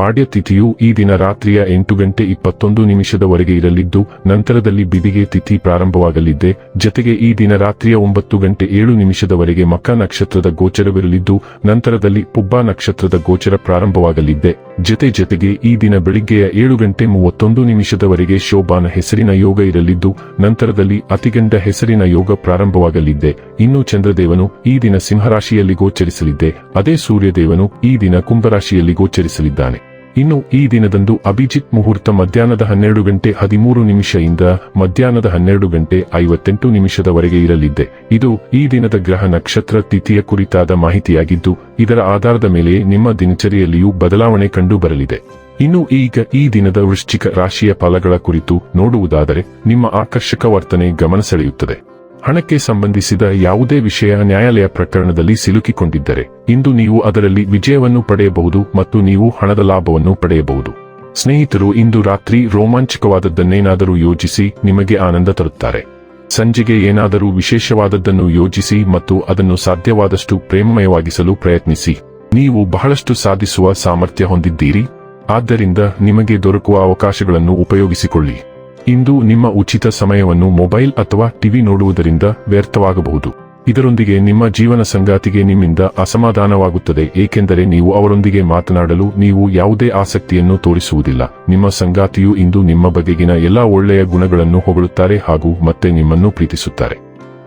ಪಾಡ್ಯ ತಿಥಿಯು ಈ ದಿನ ರಾತ್ರಿಯ ಎಂಟು ಗಂಟೆ ಇಪ್ಪತ್ತೊಂದು ನಿಮಿಷದವರೆಗೆ ಇರಲಿದ್ದು, ನಂತರದಲ್ಲಿ ಬಿದಿಗೆ ತಿಥಿ ಪ್ರಾರಂಭವಾಗಲಿದ್ದೆ ಜತೆಗೆ ಈ ದಿನ ರಾತ್ರಿಯ ಒಂಬತ್ತು ಗಂಟೆ ಏಳು ನಿಮಿಷದವರೆಗೆ ಮಕ ನಕ್ಷತ್ರದ ಗೋಚರವಿರಲಿದ್ದು, ನಂತರದಲ್ಲಿ ಪುಬ್ಬ ನಕ್ಷತ್ರದ ಗೋಚರ ಪ್ರಾರಂಭವಾಗಲಿದ್ದೆ ಜತೆ ಜತೆಗೆ ಈ ದಿನ ಬೆಳಿಗ್ಗೆಯ ಏಳು ಗಂಟೆ ಮೂವತ್ತೊಂದು ನಿಮಿಷದವರೆಗೆ ಶೋಭಾನ ಹೆಸರಿನ ಯೋಗ ಇರಲಿದ್ದು, ನಂತರದಲ್ಲಿ ಅತಿಗಂಡ ಹೆಸರಿನ ಯೋಗ ಪ್ರಾರಂಭವಾಗಲಿದ್ದೆ ಇನ್ನು ಚಂದ್ರದೇವನು ಈ ದಿನ ಸಿಂಹರಾಶಿಯಲ್ಲಿ ಗೋಚರಿಸಲಿದ್ದೆ ಅದೇ ಸೂರ್ಯದೇವನು ಈ ದಿನ ಕುಂಭರಾಶಿಯಲ್ಲಿ ಗೋಚರಿಸಲಿದ್ದಾನೆ. ಇನ್ನು ಈ ದಿನದಂದು ಅಭಿಜಿತ್ ಮುಹೂರ್ತ ಮಧ್ಯಾಹ್ನದ ಹನ್ನೆರಡು ಗಂಟೆ ಹದಿಮೂರು ನಿಮಿಷದಿಂದ ಮಧ್ಯಾಹ್ನದ ಹನ್ನೆರಡು ಗಂಟೆ ಐವತ್ತೆಂಟು ನಿಮಿಷದವರೆಗೆ ಇರಲಿದ್ದೆ ಇದು ಈ ದಿನದ ಗ್ರಹ ನಕ್ಷತ್ರ ತಿಥಿಯ ಕುರಿತಾದ ಮಾಹಿತಿಯಾಗಿದ್ದು, ಇದರ ಆಧಾರದ ಮೇಲೆ ನಿಮ್ಮ ದಿನಚರಿಯಲ್ಲಿಯೂ ಬದಲಾವಣೆ ಕಂಡು ಬರಲಿದೆ ಇನ್ನು ಈಗ ಈ ದಿನದ ವೃಶ್ಚಿಕ ರಾಶಿಯ ಫಲಗಳ ಕುರಿತು ನೋಡುವುದಾದರೆ, ನಿಮ್ಮ ಆಕರ್ಷಕ ವರ್ತನೆ ಗಮನ ಸೆಳೆಯುತ್ತದೆ. ಹಣಕ್ಕೆ ಸಂಬಂಧಿಸಿದ ಯಾವುದೇ ವಿಷಯ ನ್ಯಾಯಾಲಯ ಪ್ರಕರಣದಲ್ಲಿ ಸಿಲುಕಿಕೊಂಡಿದ್ದರೆ, ಇಂದು ನೀವು ಅದರಲ್ಲಿ ವಿಜಯವನ್ನು ಪಡೆಯಬಹುದು ಮತ್ತು ನೀವು ಹಣದ ಲಾಭವನ್ನು ಪಡೆಯಬಹುದು. ಸ್ನೇಹಿತರು, ಇಂದು ರಾತ್ರಿ ರೋಮಾಂಚಕವಾದದ್ದನ್ನೇನಾದರೂ ಯೋಜಿಸಿ ನಿಮಗೆ ಆನಂದ ತರುತ್ತಾರೆ. ಸಂಜೆಗೆ ಏನಾದರೂ ವಿಶೇಷವಾದದ್ದನ್ನು ಯೋಜಿಸಿ ಮತ್ತು ಅದನ್ನು ಸಾಧ್ಯವಾದಷ್ಟು ಪ್ರೇಮಮಯವಾಗಿಸಲು ಪ್ರಯತ್ನಿಸಿ. ನೀವು ಬಹಳಷ್ಟು ಸಾಧಿಸುವ ಸಾಮರ್ಥ್ಯ ಹೊಂದಿದ್ದೀರಿ. ಆದ್ದರಿಂದ ನಿಮಗೆ ದೊರಕುವ ಅವಕಾಶಗಳನ್ನು ಉಪಯೋಗಿಸಿಕೊಳ್ಳಿ. ಇಂದು ನಿಮ್ಮ ಉಚಿತ ಸಮಯವನ್ನು ಮೊಬೈಲ್ ಅಥವಾ ಟಿವಿ ನೋಡುವುದರಿಂದ ವ್ಯರ್ಥವಾಗಬಹುದು. ಇದರೊಂದಿಗೆ ನಿಮ್ಮ ಜೀವನ ಸಂಗಾತಿಗೆ ನಿಮ್ಮಿಂದ ಅಸಮಾಧಾನವಾಗುತ್ತದೆ, ಏಕೆಂದರೆ ನೀವು ಅವರೊಂದಿಗೆ ಮಾತನಾಡಲು ನೀವು ಯಾವುದೇ ಆಸಕ್ತಿಯನ್ನು ತೋರಿಸುವುದಿಲ್ಲ. ನಿಮ್ಮ ಸಂಗಾತಿಯು ಇಂದು ನಿಮ್ಮ ಬಗೆಗಿನ ಎಲ್ಲಾ ಒಳ್ಳೆಯ ಗುಣಗಳನ್ನು ಹೊಗಳುತ್ತಾರೆ ಹಾಗೂ ಮತ್ತೆ ನಿಮ್ಮನ್ನು ಪ್ರೀತಿಸುತ್ತಾರೆ.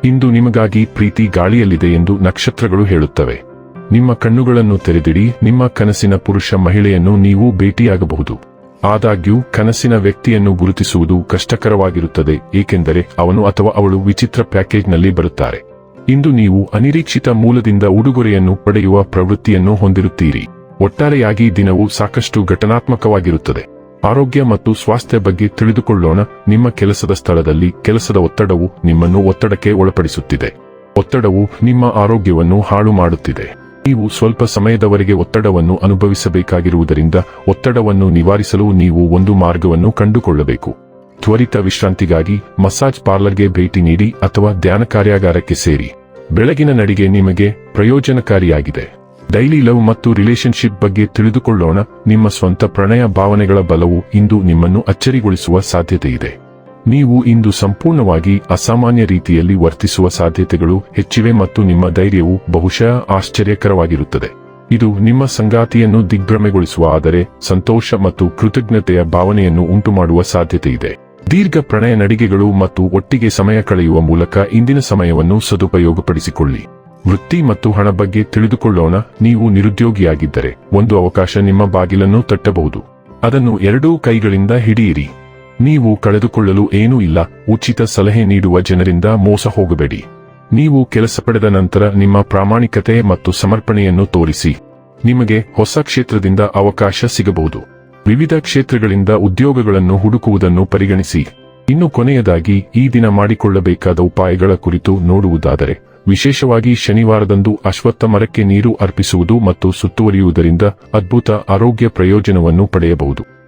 ಇಂದು ನಿಮಗಾಗಿ ಪ್ರೀತಿ ಗಾಳಿಯಲ್ಲಿದೆ ಎಂದು ನಕ್ಷತ್ರಗಳು ಹೇಳುತ್ತವೆ. ನಿಮ್ಮ ಕಣ್ಣುಗಳನ್ನು ತೆರೆದಿಡಿ, ನಿಮ್ಮ ಕನಸಿನ ಪುರುಷ ಮಹಿಳೆಯನ್ನು ನೀವು ಭೇಟಿಯಾಗಬಹುದು. ಆದಾಗ್ಯೂ ಕನಸಿನ ವ್ಯಕ್ತಿಯನ್ನು ಗುರುತಿಸುವುದು ಕಷ್ಟಕರವಾಗಿರುತ್ತದೆ, ಏಕೆಂದರೆ ಅವನು ಅಥವಾ ಅವಳು ವಿಚಿತ್ರ ಪ್ಯಾಕೇಜ್ನಲ್ಲಿ ಬರುತ್ತಾರೆ. ಇಂದು ನೀವು ಅನಿರೀಕ್ಷಿತ ಮೂಲದಿಂದ ಉಡುಗೊರೆಯನ್ನು ಪಡೆಯುವ ಪ್ರವೃತ್ತಿಯನ್ನು ಹೊಂದಿರುತ್ತೀರಿ. ಒಟ್ಟಾರೆಯಾಗಿ ದಿನವು ಸಾಕಷ್ಟು ಘಟನಾತ್ಮಕವಾಗಿರುತ್ತದೆ. ಆರೋಗ್ಯ ಮತ್ತು ಸ್ವಾಸ್ಥ್ಯ ಬಗ್ಗೆ ತಿಳಿದುಕೊಳ್ಳೋಣ, ನಿಮ್ಮ ಕೆಲಸದ ಸ್ಥಳದಲ್ಲಿ ಕೆಲಸದ ಒತ್ತಡವು ನಿಮ್ಮನ್ನು ಒತ್ತಡಕ್ಕೆ ಒಳಪಡಿಸುತ್ತಿದೆ. ಒತ್ತಡವು ನಿಮ್ಮ ಆರೋಗ್ಯವನ್ನು ಹಾಳು ಮಾಡುತ್ತಿದೆ ನೀವು ಸ್ವಲ್ಪ ಸಮಯದವರೆಗೆ ಒತ್ತಡವನ್ನು ಅನುಭವಿಸಬೇಕಾಗಿರುವುದರಿಂದ ಒತ್ತಡವನ್ನು ನಿವಾರಿಸಲು ನೀವು ಒಂದು ಮಾರ್ಗವನ್ನು ಕಂಡುಕೊಳ್ಳಬೇಕು. ತ್ವರಿತ ವಿಶ್ರಾಂತಿಗಾಗಿ ಮಸಾಜ್ ಪಾರ್ಲರ್ಗೆ ಭೇಟಿ ನೀಡಿ ಅಥವಾ ಧ್ಯಾನ ಕಾರ್ಯಾಗಾರಕ್ಕೆ ಸೇರಿ. ಬೆಳಗಿನ ನಡಿಗೆ ನಿಮಗೆ ಪ್ರಯೋಜನಕಾರಿಯಾಗಿದೆ. ಡೈಲಿ ಲವ್ ಮತ್ತು ರಿಲೇಶನ್ಶಿಪ್ ಬಗ್ಗೆ ತಿಳಿದುಕೊಳ್ಳೋಣ. ನಿಮ್ಮ ಸ್ವಂತ ಪ್ರಣಯ ಭಾವನೆಗಳ ಬಲವು ಇಂದು ನಿಮ್ಮನ್ನು ಅಚ್ಚರಿಗೊಳಿಸುವ ಸಾಧ್ಯತೆ ಇದೆ ನೀವು ಇಂದು ಸಂಪೂರ್ಣವಾಗಿ ಅಸಾಮಾನ್ಯ ರೀತಿಯಲ್ಲಿ ವರ್ತಿಸುವ ಸಾಧ್ಯತೆಗಳು ಹೆಚ್ಚಿವೆ ಮತ್ತು ನಿಮ್ಮ ಧೈರ್ಯವು ಬಹುಶಃ ಆಶ್ಚರ್ಯಕರವಾಗಿರುತ್ತದೆ. ಇದು ನಿಮ್ಮ ಸಂಗಾತಿಯನ್ನು ದಿಗ್ಭ್ರಮೆಗೊಳಿಸುವ ಆದರೆ ಸಂತೋಷ ಮತ್ತು ಕೃತಜ್ಞತೆಯ ಭಾವನೆಯನ್ನು ಉಂಟುಮಾಡುವ ಸಾಧ್ಯತೆ ಇದೆ ದೀರ್ಘ ಪ್ರಣಯ ನಡಿಗೆಗಳು ಮತ್ತು ಒಟ್ಟಿಗೆ ಸಮಯ ಕಳೆಯುವ ಮೂಲಕ ಇಂದಿನ ಸಮಯವನ್ನು ಸದುಪಯೋಗಪಡಿಸಿಕೊಳ್ಳಿ. ವೃತ್ತಿ ಮತ್ತು ಹಣ ಬಗ್ಗೆ ತಿಳಿದುಕೊಳ್ಳೋಣ. ನೀವು ನಿರುದ್ಯೋಗಿಯಾಗಿದ್ದರೆ ಒಂದು ಅವಕಾಶ ನಿಮ್ಮ ಬಾಗಿಲನ್ನು ತಟ್ಟಬಹುದು. ಅದನ್ನು ಎರಡೂ ಕೈಗಳಿಂದ ಹಿಡಿಯಿರಿ. ನೀವು ಕಳೆದುಕೊಳ್ಳಲು ಏನೂ ಇಲ್ಲ, ಉಚಿತ ಸಲಹೆ ನೀಡುವ ಜನರಿಂದ ಮೋಸ ಹೋಗಬೇಡಿ. ನೀವು ಕೆಲಸ ಪಡೆದ ನಂತರ ನಿಮ್ಮ ಪ್ರಾಮಾಣಿಕತೆ ಮತ್ತು ಸಮರ್ಪಣೆಯನ್ನು ತೋರಿಸಿ. ನಿಮಗೆ ಹೊಸ ಕ್ಷೇತ್ರದಿಂದ ಅವಕಾಶ ಸಿಗಬಹುದು. ವಿವಿಧ ಕ್ಷೇತ್ರಗಳಿಂದ ಉದ್ಯೋಗಗಳನ್ನು ಹುಡುಕುವುದನ್ನು ಪರಿಗಣಿಸಿ. ಇನ್ನು ಕೊನೆಯದಾಗಿ, ಈ ದಿನ ಮಾಡಿಕೊಳ್ಳಬೇಕಾದ ಉಪಾಯಗಳ ಕುರಿತು ನೋಡುವುದಾದರೆ, ವಿಶೇಷವಾಗಿ ಶನಿವಾರದಂದು ಅಶ್ವತ್ಥ ಮರಕ್ಕೆ ನೀರು ಅರ್ಪಿಸುವುದು ಮತ್ತು ಸುತ್ತುವರಿಯುವುದರಿಂದ ಅದ್ಭುತ ಆರೋಗ್ಯ ಪ್ರಯೋಜನವನ್ನು ಪಡೆಯಬಹುದು.